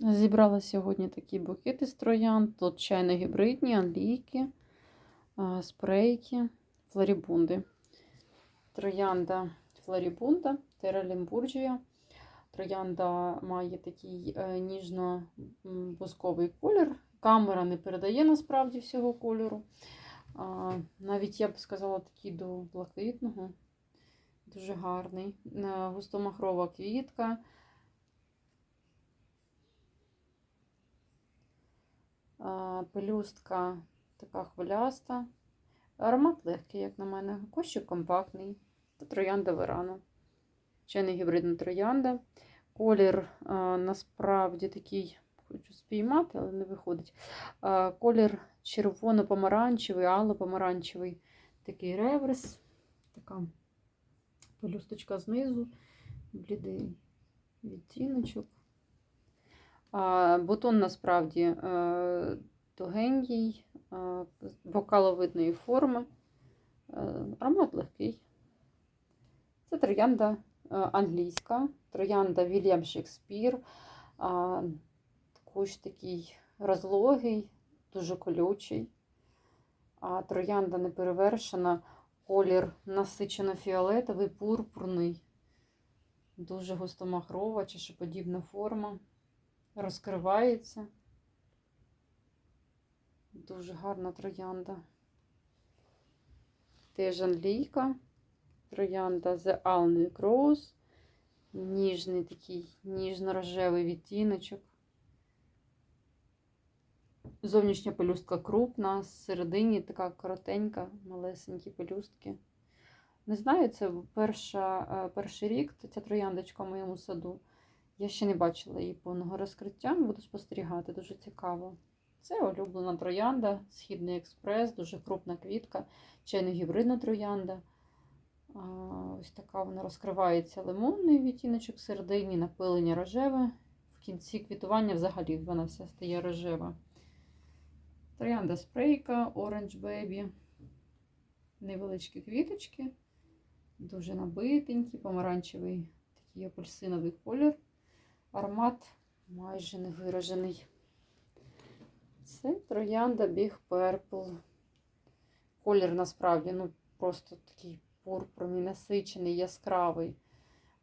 Зібрала сьогодні такі букети з троянд. Тут чайно-гібридні, анлійки, спрейки, флорібунди. Троянда флорібунда, тералімбурджія. Троянда має такий е, ніжно-бусковий колір. Камера не передає насправді всього кольору. Навіть я б сказала такий до блакитного. Дуже гарний. Е, Густомахрова квітка. Пелюстка така хвиляста. Аромат легкий, як на мене. Кущик компактний. Та троянда верана. Чайна гібридна троянда. Колір а, насправді такий, хочу спіймати, але не виходить. А, колір червоно-помаранчевий, ало-помаранчевий. Такий реверс. Така пелюсточка знизу, блідий відтіночок. А, Бутон насправді е, тугенький, е, бокаловидної форми. Е, Аромат легкий. Це троянда англійська, троянда Вільям Шекспір. Також такий розлогий, дуже колючий. А троянда неперевершена, колір насичено-фіолетовий, пурпурний, дуже густомахрова, чашеподібна форма розкривається. Дуже гарна троянда. Теж англійка. Троянда The Alnwick Rose. Ніжний такий ніжно-рожевий відтіночок. Зовнішня пелюстка крупна, зсередині така коротенька, малесенькі пелюстки. Не знаю, це перша, е, перший рік ця трояндочка в моєму саду. Я ще не бачила її повного розкриття, буду спостерігати, дуже цікаво. Це улюблена троянда, Східний експрес, дуже крупна квітка, чайно-гібридна троянда. А, Ось така вона розкривається лимонний відтіночок всередині, напилення рожеве. В кінці квітування взагалі вона вся стає рожева. Троянда спрейка, Orange Baby. Невеличкі квіточки, дуже набитенькі, помаранчевий такий апельсиновий колір. Аромат майже не виражений. Це троянда Big Purple. Колір насправді ну, просто такий пурпурний, насичений, яскравий.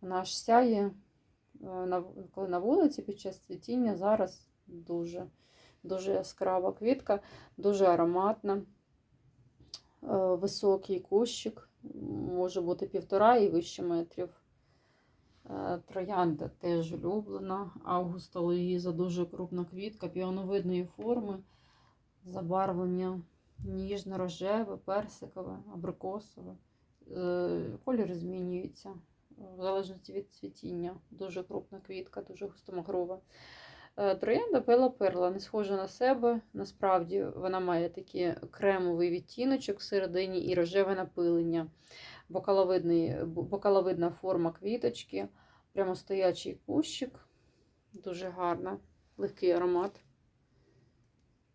Вона аж сяє, е, коли на вулиці під час цвітіння, зараз дуже, дуже яскрава квітка, дуже ароматна. Е, Високий кущик, може бути півтора і вище метрів. Е, Троянда теж улюблена. Августа Луїза дуже крупна квітка, піоновидної форми, забарвлення ніжно-рожеве, персикове, абрикосове. Е, Колір змінюється в залежності від цвітіння. Дуже крупна квітка, дуже густомагрова. Е, Троянда Бела Перла не схожа на себе. Насправді вона має такий кремовий відтіночок всередині і рожеве напилення бокаловидна форма квіточки, прямостоячий кущик. Дуже гарна, легкий аромат.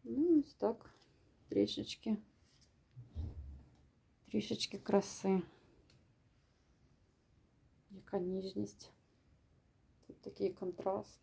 Ну, ось так, трішечки, трішечки краси. Яка ніжність. Тут такий контраст.